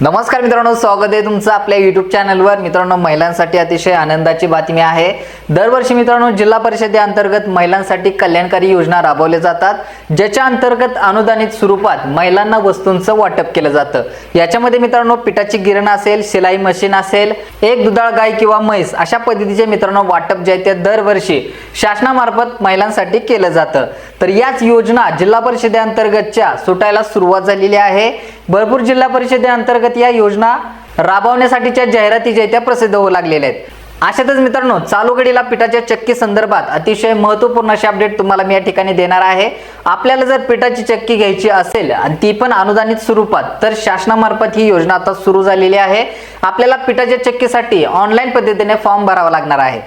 नमस्कार मित्रांनो स्वागत आहे तुमचं आपल्या युट्यूब चॅनलवर मित्रांनो महिलांसाठी अतिशय आनंदाची बातमी आहे. दरवर्षी मित्रांनो जिल्हा परिषदे अंतर्गत महिलांसाठी कल्याणकारी योजना राबवल्या जातात ज्याच्या अंतर्गत अनुदानित स्वरूपात महिलांना वस्तूंचं वाटप केलं जातं. याच्यामध्ये मित्रांनो पिठाची गिरण असेल शिलाई मशीन असेल एक दुधाळ गाय किंवा म्हैस अशा पद्धतीचे मित्रांनो वाटप जे आहे ते दरवर्षी शासनामार्फत महिलांसाठी केलं जातं. तर याच योजना जिल्हा परिषदेअंतर्गतच्या सुटायला सुरुवात झालेली आहे. भरपूर जिल्हा परिषदेअंतर्गत या योजना राबवण्यासाठीच्या जाहिराती ज्या त्या प्रसिद्ध होऊ लागलेल्या आहेत. अशातच मित्रांनो चालू घडीला पिठाच्या चक्की संदर्भात अतिशय महत्त्वपूर्ण अशी अपडेट तुम्हाला मी या ठिकाणी देणार आहे. आपल्याला जर पिठाची चक्की घ्यायची असेल आणि ती पण अनुदानित स्वरूपात तर शासनामार्फत ही योजना आता सुरू झालेली आहे. आपल्याला पिठाच्या चक्कीसाठी ऑनलाईन पद्धतीने फॉर्म भरावा लागणार आहे.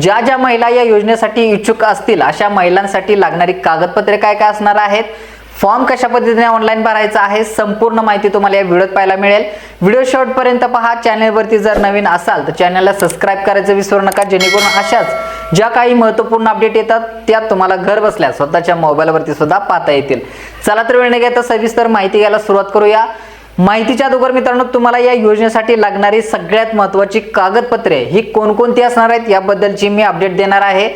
ज्या ज्या महिला या योजनेसाठी इच्छुक असतील अशा महिलांसाठी लागणारी कागदपत्रे काय काय असणार आहेत? फॉर्म कशा पद्धतीने ऑनलाईन भरायचा आहे संपूर्ण माहिती तुम्हाला या व्हिडिओत पाहायला मिळेल. व्हिडिओ शेवटपर्यंत पहा चॅनलवरती जर नवीन असाल तर चॅनलला सबस्क्राईब करायचं विसरू नका जेणेकरून अशाच ज्या काही महत्त्वपूर्ण अपडेट येतात त्या तुम्हाला घर बसल्या स्वतःच्या मोबाईलवरती सुद्धा पाहता येतील. चला तर वेळ न घेता सविस्तर माहिती घ्यायला सुरुवात करूया. माहितीच्या अगोदर मित्रांनो तुम्हाला या योजनेसाठी लागणारी सगळ्यात महत्त्वाची कागदपत्रे ही कोणकोणती असणार आहेत याबद्दलची मी अपडेट देणार आहे.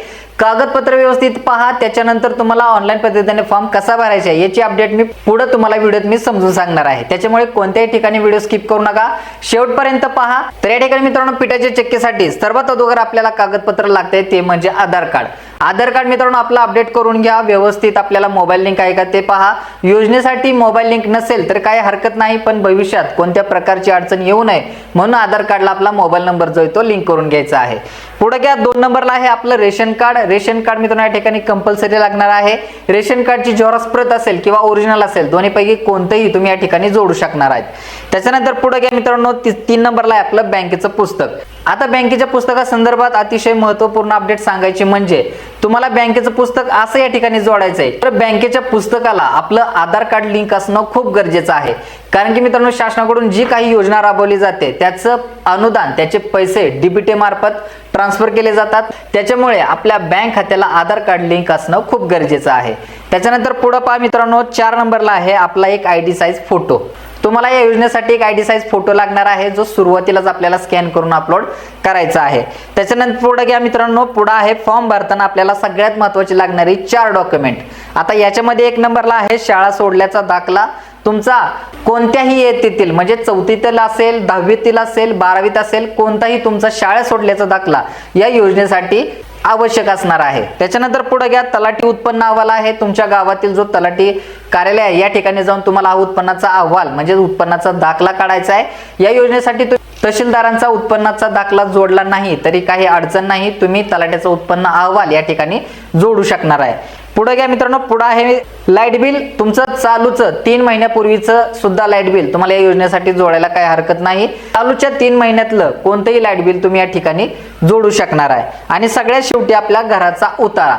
कागदपत्र व्यवस्थित पहा त्याच्यानंतर तुम्हाला ऑनलाईन पद्धतीने फॉर्म कसा भरायचा आहे याची अपडेट मी पुढे तुम्हाला व्हिडिओत मी समजून सांगणार आहे. त्याच्यामुळे कोणत्याही ठिकाणी व्हिडिओ स्किप करू नका. शेवटपर्यंत पहा. तर या ठिकाणी मित्रांनो पिठाच्या चक्कीसाठी सर्वात अगोदर आपल्याला कागदपत्र लागते ते म्हणजे आधार कार्ड. आधार कार्ड मित्रांनो आपलं अपडेट करून घ्या. व्यवस्थित आपल्याला मोबाईल लिंक आहे का ते पहा. योजनेसाठी मोबाईल लिंक नसेल तर काही हरकत नाही पण भविष्यात कोणत्या प्रकारची अडचण येऊ नये म्हणून आधार कार्डला आपला मोबाईल नंबर जो आहे तो लिंक करून घ्यायचा आहे. पुढे घ्या दोन नंबरला आहे आपलं रेशन कार्ड. रेशन कार्ड मित्रांनो या ठिकाणी कंपल्सरी लागणार आहे. रेशन कार्डची झेरॉक्स प्रत असेल किंवा ओरिजिनल असेल दोन्हीपैकी कोणतंही तुम्ही या ठिकाणी जोडू शकणार आहेत. त्याच्यानंतर पुढे घ्या मित्रांनो ती- तीन नंबरला आहे आपलं बँकेचं पुस्तक. आता बँकेच्या पुस्तकासंदर्भात अतिशय महत्त्वपूर्ण अपडेट सांगायची म्हणजे तुम्हाला बँकेचं पुस्तक असं या ठिकाणी जोडायचं आहे तर बँकेच्या पुस्तकाला आपलं आधार कार्ड लिंक असणं खूप गरजेचं आहे. कारण की मित्रांनो शासनाकडून जी काही योजना राबवली जाते त्याचं अनुदान त्याचे पैसे डीबीटी मार्फत ट्रान्सफर केले जातात. त्याच्यामुळे आपल्या बँक खात्याला आधार कार्ड लिंक असणं खूप गरजेचं आहे. त्याच्यानंतर पुढं पहा मित्रांनो चार नंबरला आहे आपला एक आय डी साईज फोटो तुम्हाला या योजनेसाठी एक आय डी साईज फोटो लागणार आहे जो सुरुवातीलाच आपल्याला स्कॅन करून अपलोड करायचा आहे. त्याच्यानंतर पुढे घ्या मित्रांनो पुढे आहे फॉर्म भरताना आपल्याला सगळ्यात महत्वाची लागणारी चार डॉक्युमेंट आता याच्यामध्ये एक नंबरला आहे शाळा सोडल्याचा दाखला. तुमचा कोणत्याही येतील म्हणजे चौथीतील असेल दहावीतील असेल बारावीत असेल कोणताही तुमचा शाळा सोडल्याचा दाखला या योजनेसाठी आवश्यक असणार आहे. त्याच्यानंतर पुढे घ्या तलाठी उत्पन्न अहवाल आहे. तुमच्या गावातील जो तलाठी कार्यालय या ठिकाणी जाऊन तुम्हाला हा उत्पन्नाचा अहवाल म्हणजे उत्पन्नाचा दाखला काढायचा आहे. या योजनेसाठी तहसीलदारांचा उत्पन्नाचा दाखला जोडला नाही तरी काही अडचण नाही. तुम्ही तलाट्याचा उत्पन्न अहवाल या ठिकाणी जोडू शकणार आहे. पुढे घ्या मित्रांनो पुढे आहे लाइट बिल. तुमचं चालूचं तीन महिन्यापूर्वीचं सुद्धा लाइट बिल. तुम्हाला या योजनेसाठी जोडायला काही हरकत नाही. चालूच्या तीन महिन्यातलं कोणतंही लाइट बिल तुम्ही या ठिकाणी जोडू शकणार आहे. आणि सगळ्यात शेवटी आपल्या घराचा उतारा.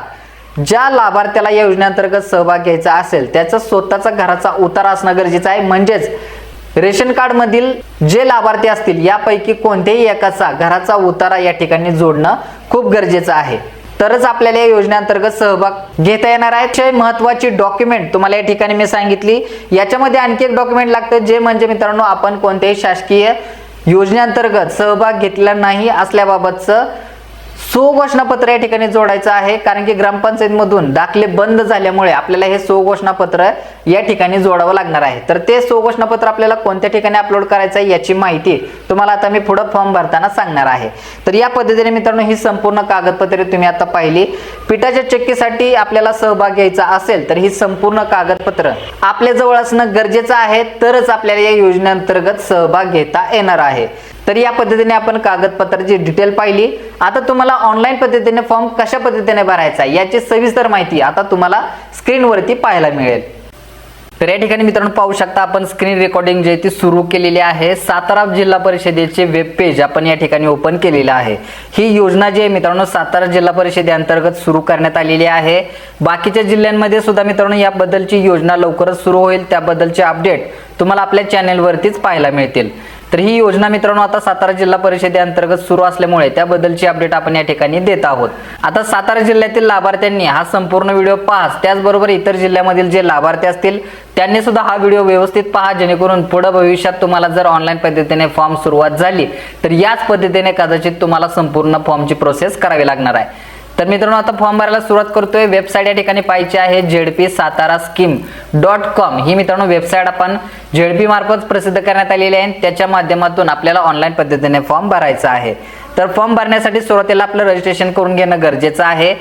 ज्या लाभार्थ्याला या योजनेअंतर्गत सहभाग घ्यायचा असेल त्याचा स्वतःचा घराचा उतारा असणं गरजेचं आहे. म्हणजेच रेशन कार्ड मधील जे लाभार्थी असतील यापैकी कोणत्याही एकाचा घराचा उतारा या ठिकाणी जोडणं खूप गरजेचं आहे. तरच आपल्याला या योजनेअंतर्गत सहभाग घेता येणार आहे. अतिशय महत्वाची डॉक्युमेंट तुम्हाला या ठिकाणी मी सांगितली. याच्यामध्ये आणखी एक डॉक्युमेंट लागतं जे म्हणजे मित्रांनो आपण कोणत्याही शासकीय योजनेअंतर्गत सहभाग घेतला नाही असल्याबाबतचं सुघोषणापत्र या ठिकाणी जोडायचं आहे. कारण की ग्रामपंचायतमधून दाखले बंद झाल्यामुळे आपल्याला हे सुघोषणापत्र या ठिकाणी जोडावं लागणार आहे. तर ते सुघोषणापत्र आपल्याला कोणत्या ठिकाणी अपलोड करायचं आहे याची माहिती तुम्हाला आता मी पुढं फॉर्म भरताना सांगणार आहे. तर या पद्धतीने मित्रांनो ही संपूर्ण कागदपत्रे तुम्ही आता पाहिली. पिठाच्या चक्कीसाठी आपल्याला सहभाग घ्यायचा असेल तर ही संपूर्ण कागदपत्र आपल्या जवळ असणं गरजेचं आहे. तरच आपल्याला या योजनेअंतर्गत सहभाग घेता येणार आहे. तर या पद्धतीने आपण कागदपत्राची डिटेल पाहिली. आता तुम्हाला ऑनलाईन पद्धतीने फॉर्म कशा पद्धतीने भरायचा याची सविस्तर माहिती आता तुम्हाला स्क्रीनवरती पाहायला मिळेल. तर या ठिकाणी मित्रांनो पाहू शकता आपण स्क्रीन रेकॉर्डिंग जे ती सुरू केलेली आहे. सातारा जिल्हा परिषदेचे वेब पेज आपण या ठिकाणी ओपन केलेलं आहे. ही योजना जी आहे मित्रांनो सातारा जिल्हा परिषदेअंतर्गत सुरू करण्यात आलेली आहे. बाकीच्या जिल्ह्यांमध्ये सुद्धा मित्रांनो याबद्दलची योजना लवकरच सुरू होईल. त्याबद्दलचे अपडेट तुम्हाला आपल्या चॅनेलवरतीच पाहायला मिळतील. तर ही योजना मित्रांनो आता सातारा जिल्हा परिषदेअंतर्गत सुरू असल्यामुळे त्याबद्दलची अपडेट आपण या ठिकाणी देत आहोत. आता सातारा जिल्ह्यातील लाभार्थ्यांनी हा संपूर्ण व्हिडिओ पाहाच. त्याचबरोबर इतर जिल्ह्यामधील जे लाभार्थी असतील त्यांनी सुद्धा हा व्हिडिओ व्यवस्थित पहा जेणेकरून पुढे भविष्यात तुम्हाला जर ऑनलाईन पद्धतीने फॉर्म सुरुवात झाली तर याच पद्धतीने कदाचित तुम्हाला संपूर्ण फॉर्मची प्रोसेस करावी लागणार आहे. तर मित्रांनो आता फॉर्म भरायला सुरुवात करतोय. वेबसाईट या ठिकाणी पाहिजे आहे ZP Satara scheme dot com. ही मित्रांनो वेबसाईट आपण झेडपी मार्फत प्रसिद्ध करण्यात आलेली आहे. त्याच्या माध्यमातून आपल्याला ऑनलाईन पद्धतीने फॉर्म भरायचा आहे. तर फॉर्म भरण्यासाठी सुरुवातीला आपलं रजिस्ट्रेशन करून घेणं गरजेचं आहे.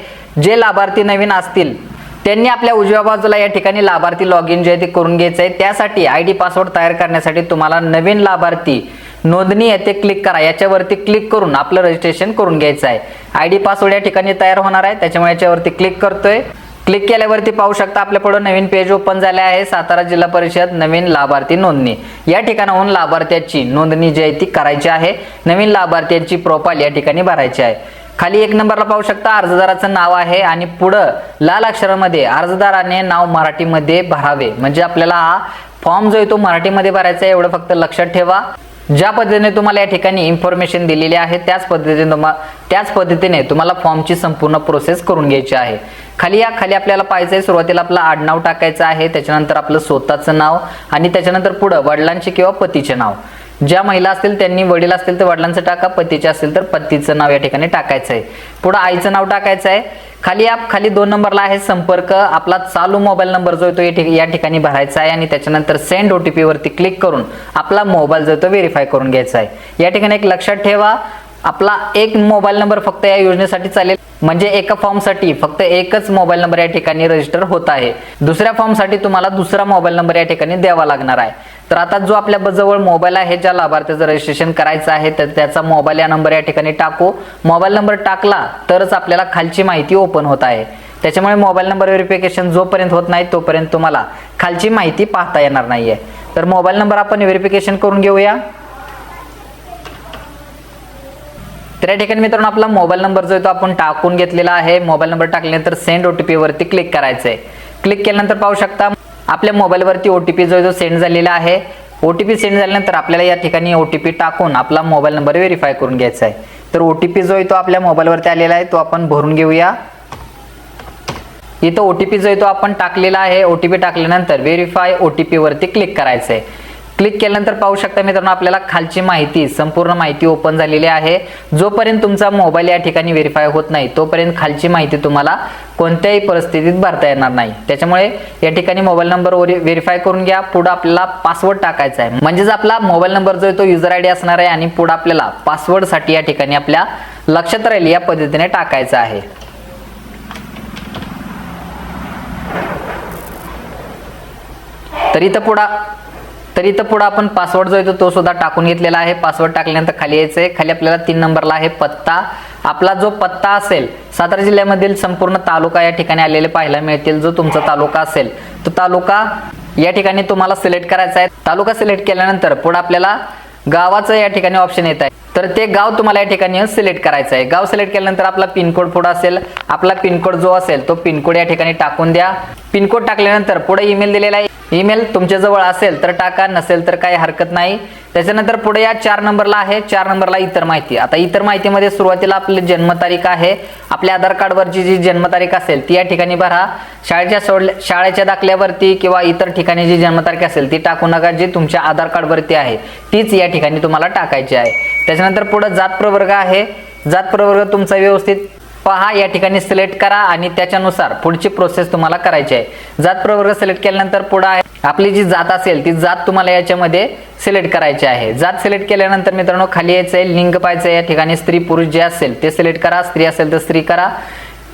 जे लाभार्थी नवीन असतील त्यांनी आपल्या उजव्या बाजूला या ठिकाणी लाभार्थी लॉग इन जे आहे ते करून घ्यायचं आहे त्यासाठी आय डी पासवर्ड तयार करण्यासाठी तुम्हाला नवीन लाभार्थी नोंदणी येथे क्लिक करा. याच्यावरती क्लिक करून आपलं रजिस्ट्रेशन करून घ्यायचं आहे. आय डी पासवर्ड या ठिकाणी तयार होणार आहे. त्याच्यामुळे याच्यावरती क्लिक करतोय. क्लिक केल्यावरती पाहू शकता आपल्याकडे नवीन पेज ओपन झाले आहे. सातारा जिल्हा परिषद नवीन लाभार्थी नोंदणी. या ठिकाणाहून लाभार्थ्याची नोंदणी जी आहे ती करायची आहे. नवीन लाभार्थ्यांची प्रोफाईल या ठिकाणी भरायची आहे. खाली एक नंबरला पाहू शकता अर्जदाराचं नाव आहे आणि पुढं लाल अक्षरामध्ये अर्जदाराने नाव मराठीमध्ये भरावे. म्हणजे आपल्याला हा फॉर्म जो आहे तो मराठीमध्ये भरायचा आहे. एवढं फक्त लक्षात ठेवा. ज्या पद्धतीने तुम्हाला या ठिकाणी इन्फॉर्मेशन दिलेली आहे त्याच पद्धतीने तुम्हाला त्याच पद्धतीने तुम्हाला फॉर्मची संपूर्ण प्रोसेस करून घ्यायची आहे. खाली या खाली आपल्याला पाहिजे सुरुवातीला आपलं आडनाव टाकायचं आहे त्याच्यानंतर आपलं स्वतःचं नाव आणि त्याच्यानंतर पुढं वडिलांचे किंवा पतीचे नाव. ज्या महिला असतील त्यांनी वडील असतील तर वडिलांचं टाका पतीचे असतील तर पतीचं नाव या ठिकाणी टाकायचं आहे पुढं आईचं नाव टाकायचं आहे खाली आप खाली दोन नंबरला आहे संपर्क. आपला चालू मोबाईल नंबर जो आहे तो या ठिकाणी भरायचा आहे आणि त्याच्यानंतर सेंड ओ टी पी वरती क्लिक करून आपला मोबाईल जो तो व्हेरीफाय करून घ्यायचा आहे. या ठिकाणी एक लक्षात ठेवा आपला एक मोबाईल नंबर फक्त या योजनेसाठी चालेल. म्हणजे एका फॉर्मसाठी फक्त एकच मोबाईल नंबर या ठिकाणी रजिस्टर होत आहे. दुसऱ्या फॉर्मसाठी तुम्हाला दुसरा मोबाईल नंबर या ठिकाणी द्यावा लागणार आहे. तर आता जो आपल्या जवळ मोबाईल आहे ज्या लाभार्थ्याचं रजिस्ट्रेशन करायचं आहे तर त्याचा मोबाईल या नंबर या ठिकाणी टाकू. मोबाईल नंबर टाकला तरच आपल्याला खालची माहिती ओपन होत आहे. त्याच्यामुळे मोबाईल नंबर व्हेरिफिकेशन जोपर्यंत होत नाही तोपर्यंत तुम्हाला खालची माहिती पाहता येणार नाहीये. तर मोबाईल नंबर आपण व्हेरिफिकेशन करून घेऊया. तर या ठिकाणी मित्रांनो आपला मोबाईल नंबर जो आहे तो आपण टाकून घेतलेला आहे. मोबाईल नंबर टाकल्यानंतर सेंड ओटीपी वरती क्लिक करायचं आहे क्लिक केल्यानंतर पाहू शकता आपल्या मोबाईलवरती ओ टी पी जो आहे तो सेंड झालेला आहे ओ टी पी सेंड झाल्यानंतर आपल्याला या ठिकाणी ओ टी पी टाकून आपला मोबाईल नंबर व्हेरीफाय करून घ्यायचा आहे. तर ओ टी पी जो आहे तो आपल्या मोबाईलवरती आलेला आहे तो आपण भरून घेऊया. इथं ओ टी पी जो आहे तो आपण टाकलेला आहे ओ टी पी टाकल्यानंतर व्हेरीफाय ओ टी वरती क्लिक करायचं आहे क्लिक केल्यानंतर पाहू शकता मित्रांनो आपल्याला खालची माहिती संपूर्ण माहिती ओपन झालेली आहे. जोपर्यंत तुमचा मोबाईल या ठिकाणी व्हेरीफाय होत नाही तोपर्यंत खालची माहिती तुम्हाला कोणत्याही परिस्थितीत भरता येणार नाही. त्याच्यामुळे या ठिकाणी मोबाईल नंबर व्हेरीफाय करून घ्या. पुढे आपल्याला पासवर्ड टाकायचा आहे. म्हणजेच आपला मोबाईल नंबर जो आहे तो युजर आय डी असणार आहे आणि पुढे आपल्याला पासवर्डसाठी या ठिकाणी आपल्या लक्षात राहील या पद्धतीने टाकायचं आहे. तर इथं पुढा तर इथं पुढं आपण पासवर्ड जो येतो तो- तो सुद्धा टाकून घेतलेला आहे. पासवर्ड टाकल्यानंतर खाली यायचं आहे. खाली आपल्याला तीन नंबरला आहे पत्ता. आपला जो पत्ता असेल सातारा जिल्ह्यामधील संपूर्ण तालुका या ठिकाणी आलेले पाहायला मिळतील. जो तुमचा तालुका असेल तो तालुका या ठिकाणी तुम्हाला सिलेक्ट करायचा आहे. तालुका सिलेक्ट केल्यानंतर पुढे आपल्याला गावाचं या ठिकाणी ऑप्शन येत आहे. तर ते गाव तुम्हाला या ठिकाणी सिलेक्ट करायचं आहे. गाव सिलेक्ट केल्यानंतर आपला पिनकोड पुढे असेल. आपला पिनकोड जो असेल तो पिनकोड या ठिकाणी टाकून द्या. पिनकोड टाकल्यानंतर पुढे ईमेल दिलेला आहे. ईमेल तुमच्याजवळ असेल तर टाका नसेल तर काही हरकत नाही. त्याच्यानंतर पुढे या चार नंबरला आहे. चार नंबरला इतर माहिती. आता इतर माहितीमध्ये सुरुवातीला आपली जन्मतारीख आहे. आपल्या आधार कार्डवरची जी जन्मतारीख असेल ती या ठिकाणी भरा. शाळेच्या सोडल्या शाळेच्या दाखल्यावरती किंवा इतर ठिकाणी जी जन्मतारीख असेल ती टाकू नका. जी तुमच्या आधार कार्डवरती आहे तीच या ठिकाणी तुम्हाला टाकायची आहे. त्याच्यानंतर पुढे जात प्रवर्ग आहे. जात प्रवर्ग तुमचा व्यवस्थित पहा या ठिकाणी सिलेक्ट करा आणि त्याच्यानुसार पुढची प्रोसेस तुम्हाला करायची आहे. जात प्रवर्ग सिलेक्ट केल्यानंतर पुढे आहे. आपली जी जात असेल ती जात तुम्हाला याच्यामध्ये सिलेक्ट करायची आहे. जात सिलेक्ट केल्यानंतर मित्रांनो खाली यायचं आहे लिंग पाहायचं आहे या ठिकाणी स्त्री पुरुष जे असेल ते सिलेक्ट करा. स्त्री असेल तर स्त्री करा.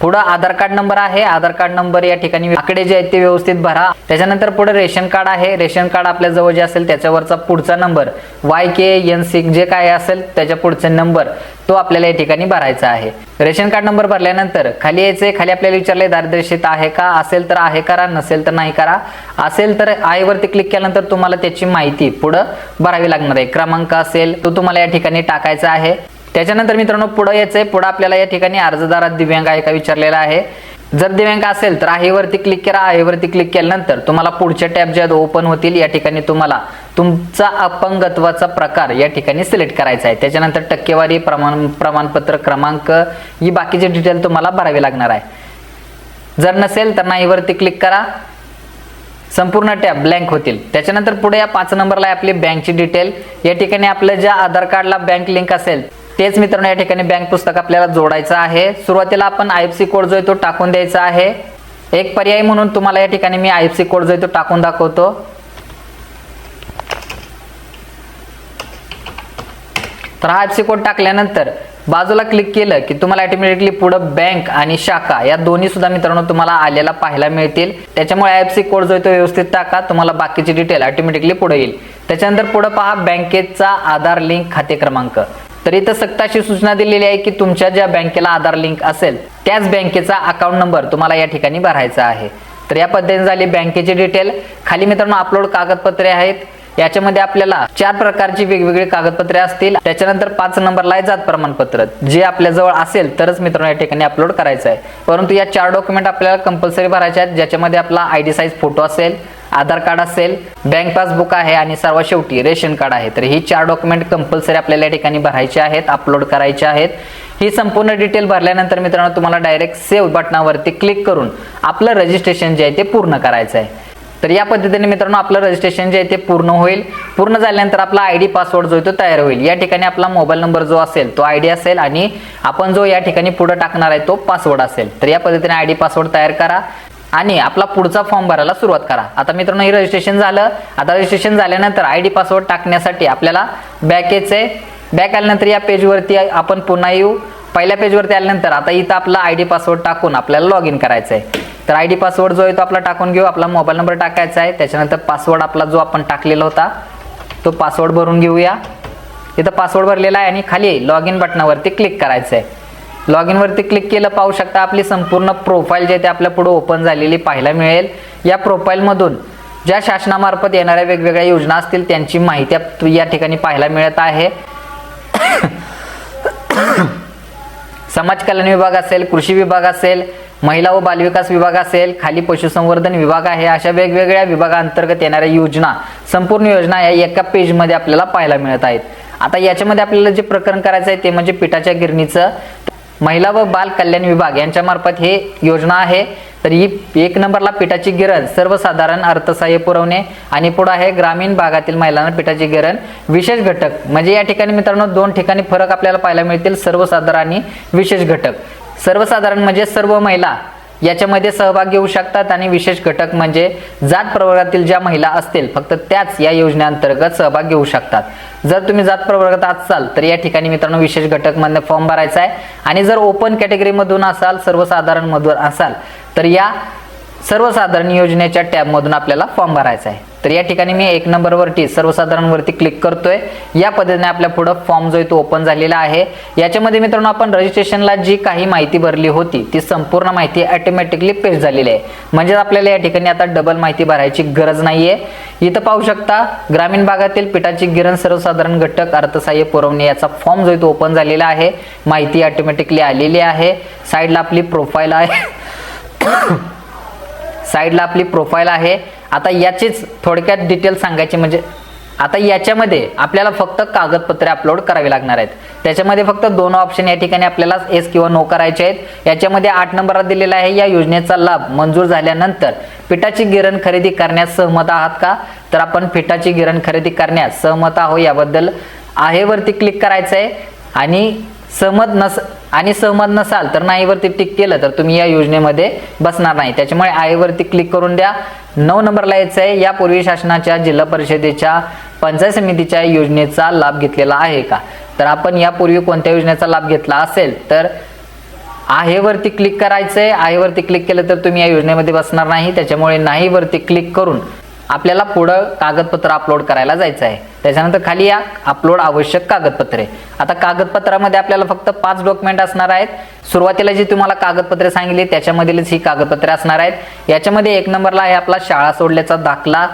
पुढं आधार कार्ड नंबर आहे. आधार कार्ड नंबर या ठिकाणी आकडे जे आहेत ते व्यवस्थित भरा. त्याच्यानंतर पुढे रेशन कार्ड आहे. रेशन कार्ड आपल्या जवळ जे असेल त्याच्यावरचा पुढचा number. Y K N C जे काय असेल त्याच्या पुढचा नंबर तो आपल्याला या ठिकाणी भरायचा आहे. रेशन कार्ड नंबर भरल्यानंतर खाली यायचे खाली आपल्याला विचारले दारिद्र्यशीत आहे का? असेल तर आहे करा. नसेल तर नाही करा. असेल तर आहे वरती क्लिक केल्यानंतर तुम्हाला त्याची माहिती पुढं भरावी लागणार आहे. क्रमांक असेल तो तुम्हाला या ठिकाणी टाकायचा आहे. त्याच्यानंतर मित्रांनो पुढे यायचंय. पुढे आपल्याला या ठिकाणी अर्जदारात दिव्यांग आहे का विचारलेला आहे. जर दिव्यांग असेल तर आहेवरती क्लिक करा. आहेवरती क्लिक केल्यानंतर तुम्हाला पुढच्या टॅब ज्या ओपन होतील या ठिकाणी तुम्हाला तुमचा अपंगत्वाचा प्रकार या ठिकाणी सिलेक्ट करायचा आहे. त्याच्यानंतर टक्केवारी प्रमाण प्रमाणपत्र क्रमांक ही बाकीचे डिटेल तुम्हाला भरावे लागणार आहे. जर नसेल तर नाहीवरती क्लिक करा. संपूर्ण टॅब ब्लँक होतील. त्याच्यानंतर पुढे या पाच नंबरला आहे आपली बँकची डिटेल या ठिकाणी आपलं ज्या आधार कार्डला बँक लिंक असेल तेच मित्रांनो या ठिकाणी बँक पुस्तक आपल्याला जोडायचं आहे. सुरुवातीला आपण आय एफ सी कोड जो आहे तो टाकून द्यायचा आहे. एक पर्याय म्हणून तुम्हाला या ठिकाणी मी आय एफ सी कोड जो आहे तो टाकून दाखवतो. तर हा सी कोड टाकल्यानंतर बाजूला क्लिक केलं की तुम्हाला ऑटोमॅटिकली पुढं बँक आणि शाखा या दोन्ही सुद्धा मित्रांनो तुम्हाला आलेला पाहायला मिळतील. त्याच्यामुळे आय एफ सी कोड जो आहे तो व्यवस्थित टाका तुम्हाला बाकीची डिटेल ऑटोमॅटिकली पुढे येईल. त्याच्यानंतर पुढे पहा बँकेचा आधार लिंक खाते क्रमांक. तर इथं सक्त अशी सूचना दिलेली आहे की तुमच्या ज्या बँकेला आधार लिंक असेल त्याच बँकेचा अकाउंट नंबर तुम्हाला या ठिकाणी भरायचा आहे. तर या पद्धतीने झाली बँकेची डिटेल खाली मित्रांनो अपलोड कागदपत्रे आहेत. याच्यामध्ये आपल्याला चार प्रकारची वेगवेगळी कागदपत्रे असतील. त्याच्यानंतर पाच नंबरला जात प्रमाणपत्र. जे आपल्या जवळ असेल तरच मित्रांनो या ठिकाणी अपलोड करायचं आहे. परंतु या चार डॉक्युमेंट आपल्याला कंपल्सरी भरायचे आहेत ज्याच्यामध्ये आपला आय डी साईज फोटो असेल आधार कार्ड असेल बँक पासबुक आहे आणि सर्वात शेवटी रेशन कार्ड आहे. तर ही चार डॉक्युमेंट कंपल्सरी आपल्याला या ठिकाणी भरायचे आहेत अपलोड करायचे आहेत. ही संपूर्ण डिटेल भरल्यानंतर मित्रांनो तुम्हाला डायरेक्ट सेव्ह बटनावरती क्लिक करून आपलं रजिस्ट्रेशन जे आहे ते पूर्ण करायचं आहे तर या पद्धतीने मित्रांनो आपलं रजिस्ट्रेशन जे आहे ते पूर्ण होईल. पूर्ण झाल्यानंतर आपला आय डी पासवर्ड जो आहे तो तयार होईल. या ठिकाणी आपला मोबाईल नंबर जो असेल तो आय डी असेल आणि आपण जो या ठिकाणी पुढे टाकणार आहे तो पासवर्ड असेल. तर या पद्धतीने आय डी पासवर्ड तयार करा. आणि आपला पुढचा फॉर्म भरायला सुरुवात करा. आता मित्रांनो हे रजिस्ट्रेशन झालं. आता रजिस्ट्रेशन झाल्यानंतर आय डी पासवर्ड टाकण्यासाठी आपल्याला बॅक यायचंय. बॅक आल्यानंतर या पेजवरती आपण पुन्हा येऊ. पहिल्या पेजवरती आल्यानंतर आता इथं आपला आय डी पासवर्ड टाकून आपल्याला लॉग इन करायचं आहे तर आय डी पासवर्ड जो आहे तो आपला टाकून घेऊ. आपला मोबाईल नंबर टाकायचा आहे. त्याच्यानंतर पासवर्ड आपला जो आपण टाकलेला होता तो पासवर्ड भरून घेऊया. इथं पासवर्ड भरलेला आहे आणि खाली लॉग इन बटनावरती क्लिक करायचं आहे लॉग इनवरती क्लिक केलं पाहू शकता आपली संपूर्ण प्रोफाईल जे आहे ते आपल्या पुढे ओपन झालेली पाहायला मिळेल. या प्रोफाईलमधून ज्या शासनामार्फत येणाऱ्या वेगवेगळ्या योजना असतील त्यांची माहिती या ठिकाणी पाहायला मिळत आहे. समाज कल्याण विभाग असेल कृषी विभाग असेल महिला व बालविकास विभाग असेल खाली पशुसंवर्धन विभाग आहे. अशा वेगवेगळ्या विभागांतर्गत येणाऱ्या योजना संपूर्ण योजना या एका पेजमध्ये आपल्याला पाहायला मिळत आहेत. आता याच्यामध्ये आपल्याला जे प्रकरण करायचं आहे ते म्हणजे पिठाच्या गिरणीचं. महिला व बाल कल्याण विभाग यांच्या मार्फत हे योजना आहे. तर ही एक नंबरला पिठाची गिरण सर्वसाधारण अर्थसहाय्य पुरवणे आणि पुढे आहे ग्रामीण भागातील महिलांना पिठाची गिरण. विशेष घटक म्हणजे या ठिकाणी मित्रांनो दोन ठिकाणी फरक आपल्याला पाहायला मिळतील. सर्वसाधारण आणि विशेष घटक. सर्वसाधारण म्हणजे सर्व महिला याच्यामध्ये सहभाग घेऊ शकतात आणि विशेष घटक म्हणजे जात प्रवर्गातील ज्या महिला असतील फक्त त्याच या योजनेअंतर्गत सहभाग घेऊ शकतात. जर तुम्ही जात प्रवर्गात असाल तर या ठिकाणी मित्रांनो विशेष घटकमध्ये फॉर्म भरायचा आहे. आणि जर ओपन कॅटेगरीमधून असाल सर्वसाधारण मधून असाल तर या सर्वसाधारण योजनेच्या टॅबमधून आपल्याला फॉर्म भरायचा आहे. तर या ठिकाणी मी एक नंबरवरती सर्वसाधारणवरती क्लिक करतोय. या पद्धतीने आपल्या पुढं फॉर्म जो आहे तो ओपन झालेला आहे. याच्यामध्ये मित्रांनो आपण रजिस्ट्रेशनला जी काही माहिती भरली होती ती संपूर्ण माहिती ऑटोमॅटिकली पेस्ट झालेली आहे. म्हणजे आपल्याला या ठिकाणी आता डबल माहिती भरायची गरज नाहीये. इथं पाहू शकता ग्रामीण भागातील पिठाची गिरण सर्वसाधारण घटक अर्थसहाय्य पुरवणे याचा फॉर्म जो आहे तो ओपन झालेला आहे. माहिती ऑटोमॅटिकली आलेली आहे. साईडला आपली प्रोफाईल आहे. साईडला आपली प्रोफाईल आहे. आता याचीच थोडक्यात डिटेल सांगायची म्हणजे आता याच्यामध्ये आपल्याला फक्त कागदपत्रे अपलोड करावी लागणार आहेत. त्याच्यामध्ये फक्त दोन ऑप्शन या ठिकाणी आपल्याला एस किंवा नो करायचे आहेत. याच्यामध्ये आठ नंबरात दिलेला आहे या योजनेचा लाभ मंजूर झाल्यानंतर पिठाची गिरण खरेदी करण्यास सहमत आहात का? तर आपण पिठाची गिरण खरेदी करण्यास सहमत आहो याबद्दल. आहेवरती क्लिक करायचं आहे आणि सहमत नस आणि सहमत नसाल तर नाहीवरती टिक केलं तर तुम्ही या योजनेमध्ये बसणार नाही. त्याच्यामुळे आईवरती क्लिक करून द्या. नऊ नंबरला यायचं आहे यापूर्वी शासनाच्या जिल्हा परिषदेच्या पंचायत समितीच्या योजनेचा लाभ घेतलेला आहे का? तर आपण यापूर्वी कोणत्या योजनेचा लाभ घेतला असेल तर आहेवरती क्लिक करायचंय. आहेवरती क्लिक केलं तर तुम्ही या योजनेमध्ये बसणार नाही. त्याच्यामुळे नाहीवरती क्लिक करून आपल्याला पुढं कागदपत्र अपलोड करायला जायचं आहे त्याच्यानंतर खाली या अपलोड आवश्यक कागदपत्रे. आता कागदपत्रामध्ये आपल्याला फक्त पाच डॉक्युमेंट असणार आहेत. सुरुवातीला जी तुम्हाला कागदपत्रे सांगितली त्याच्यामधीलच ही कागदपत्रे असणार आहेत. याच्यामध्ये एक नंबरला आहे आपला शाळा सोडल्याचा दाखला.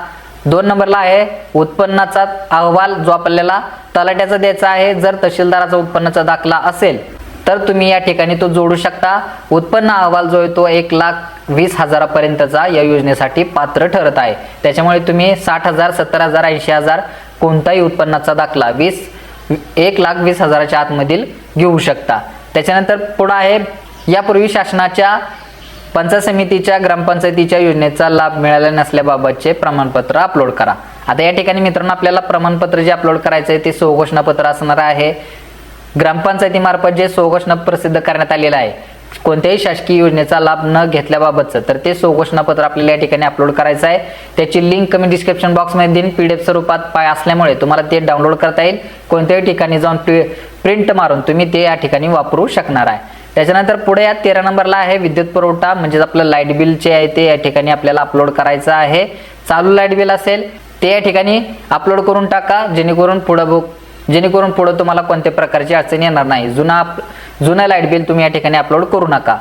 दोन नंबरला आहे उत्पन्नाचा अहवाल जो आपल्याला तलाट्याचा द्यायचा आहे. जर तहसीलदाराचा उत्पन्नाचा दाखला असेल तर तुम्ही या ठिकाणी तो जोडू शकता. उत्पन्न अहवाल जो आहे तो एक लाख वीस हजारापर्यंतचा या योजनेसाठी पात्र ठरत आहे. त्याच्यामुळे तुम्ही साठ हजार सत्तर हजार ऐंशी हजार कोणताही उत्पन्नाचा दाखला वीस एक लाख वीस हजाराच्या आतमधील घेऊ शकता. त्याच्यानंतर पुढं आहे यापूर्वी शासनाच्या पंचायत समितीच्या ग्रामपंचायतीच्या योजनेचा लाभ मिळाला नसल्याबाबतचे प्रमाणपत्र अपलोड करा. आता या ठिकाणी मित्रांनो आपल्याला प्रमाणपत्र जे अपलोड करायचं आहे ते सुघोषणापत्र असणार आहे. ग्रामपंचायतीमार्फत जे सोघोषणा प्रसिद्ध करण्यात आलेलं आहे कोणत्याही शासकीय योजनेचा लाभ न घेतल्याबाबतचं तर ते स्वघोषणापत्र आपल्याला या ठिकाणी अपलोड करायचं आहे. त्याची लिंक कमी डिस्क्रिप्शन बॉक्समध्ये देईन. पी डी एफ स्वरूपात पाय असल्यामुळे तुम्हाला ते डाउनलोड करता येईल. कोणत्याही ठिकाणी जाऊन प्रिंट मारून तुम्ही ते या ठिकाणी वापरू शकणार आहे. त्याच्यानंतर पुढे या तेरा नंबरला आहे विद्युत पुरवठा म्हणजेच आपलं लाइट बिल जे आहे ते या ठिकाणी आपल्याला अपलोड करायचं आहे. चालू लाइट बिल असेल ते या ठिकाणी अपलोड करून टाका जेणेकरून पुढं बुक जेणेकरून पुढं तुम्हाला कोणत्या प्रकारची अडचण येणार नाही. जुना जुनं लाइट बिल तुम्ही या ठिकाणी अपलोड करू नका.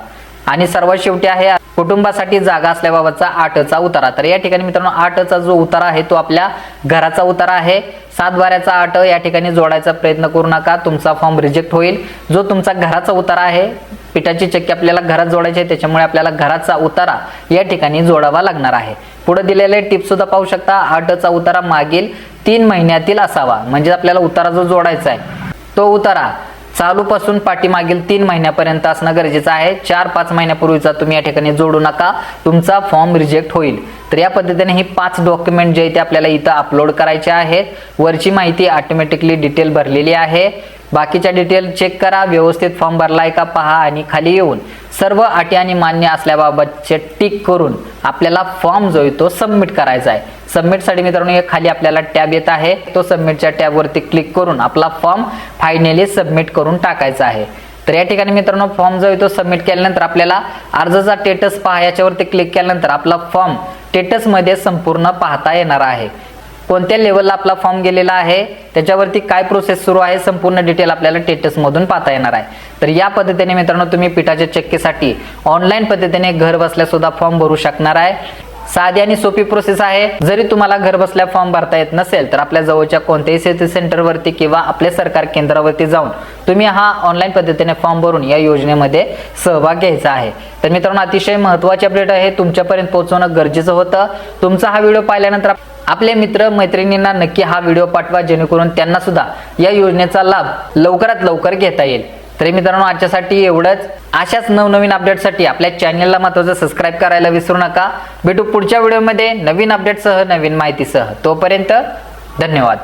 आणि सर्वात शेवटी आहे कुटुंबासाठी जागा असल्याबाबतचा आठचा उतारा. तर या ठिकाणी मित्रांनो आठचा जो उतारा आहे तो आपल्या घराचा उतारा आहे. सात बाऱ्याचा आठ या ठिकाणी जोडायचा प्रयत्न करू नका. तुमचा फॉर्म रिजेक्ट होईल. जो तुमचा घराचा उतारा आहे पिठाची चक्की आपल्याला घरात जोडायची आहे त्याच्यामुळे आपल्याला घराचा उतारा या ठिकाणी जोडावा लागणार आहे. पुढे दिलेले टिप सुद्धा पाहू शकता. आठचा उतारा मागील तीन महिन्यातील असावा. म्हणजे आपल्याला उतारा जो जोडायचा आहे तो उतारा चालूपासून पाठीमागील तीन महिन्यापर्यंत असणं गरजेचं आहे. चार पाच महिन्यापूर्वीचा तुम्ही या ठिकाणी जोडू नका. तुमचा फॉर्म रिजेक्ट होईल. तर या पद्धतीने ही पाच डॉक्युमेंट जे आहे ते आपल्याला इथं अपलोड करायचे आहेत. वरची माहिती ऑटोमॅटिकली डिटेल भरलेली आहे. बाकीच्या डिटेल चेक करा. व्यवस्थित फॉर्म भरलाय का पहा आणि खाली येऊन. सर्व अटी आणि मान्य असल्याबाबतचे टिक करून आपल्याला फॉर्म जो आहे तो सबमिट करायचा आहे. सबमिटसाठी मित्रांनो एक खाली आपल्याला टॅब येत आहे. तो सबमिटच्या टॅबवरती क्लिक करून आपला फॉर्म फायनली सबमिट करून टाकायचा आहे. तर या ठिकाणी मित्रांनो फॉर्म जो आहे तो सबमिट केल्यानंतर आपल्याला अर्जाचा स्टेटस पहा. याच्यावरती क्लिक केल्यानंतर आपला फॉर्म स्टेटसमध्ये संपूर्ण पाहता येणार आहे. कोणत्या लेवलला आपला फॉर्म गेलेला आहे त्याच्यावरती काय प्रोसेस सुरू आहे संपूर्ण डिटेल आपल्याला टेटसमधून पाहता येणार आहे. तर या पद्धतीने मित्रांनो तुम्ही पिठाच्या चक्कीसाठी ऑनलाईन पद्धतीने घर बसल्या सुद्धा फॉर्म भरू शकणार आहे. साधी आणि सोपी प्रोसेस आहे. जरी तुम्हाला घर बसल्या फॉर्म भरता येत नसेल तर आपल्या जवळच्या कोणत्याही सेतू सेंटरवरती किंवा आपल्या सरकार केंद्रावरती जाऊन तुम्ही हा ऑनलाईन पद्धतीने फॉर्म भरून या योजनेमध्ये सहभाग घ्यायचा आहे. तर मित्रांनो अतिशय महत्वाची अपडेट आहे. तुमच्यापर्यंत पोहोचवणं गरजेचं होतं. तुमचा हा व्हिडिओ पाहिल्यानंतर आपल्या मित्र मैत्रिणींना नक्की हा व्हिडिओ पाठवा जेणेकरून त्यांना सुद्धा या योजनेचा लाभ लवकरात लवकर घेता येईल. तरी मित्रांनो आजच्यासाठी एवढंच. अशाच नवनवीन अपडेटसाठी आपल्या चॅनलला महत्वाचं सबस्क्राईब करायला विसरू नका. भेटू पुढच्या व्हिडिओमध्ये नवीन अपडेटसह नवीन माहितीसह. तोपर्यंत धन्यवाद.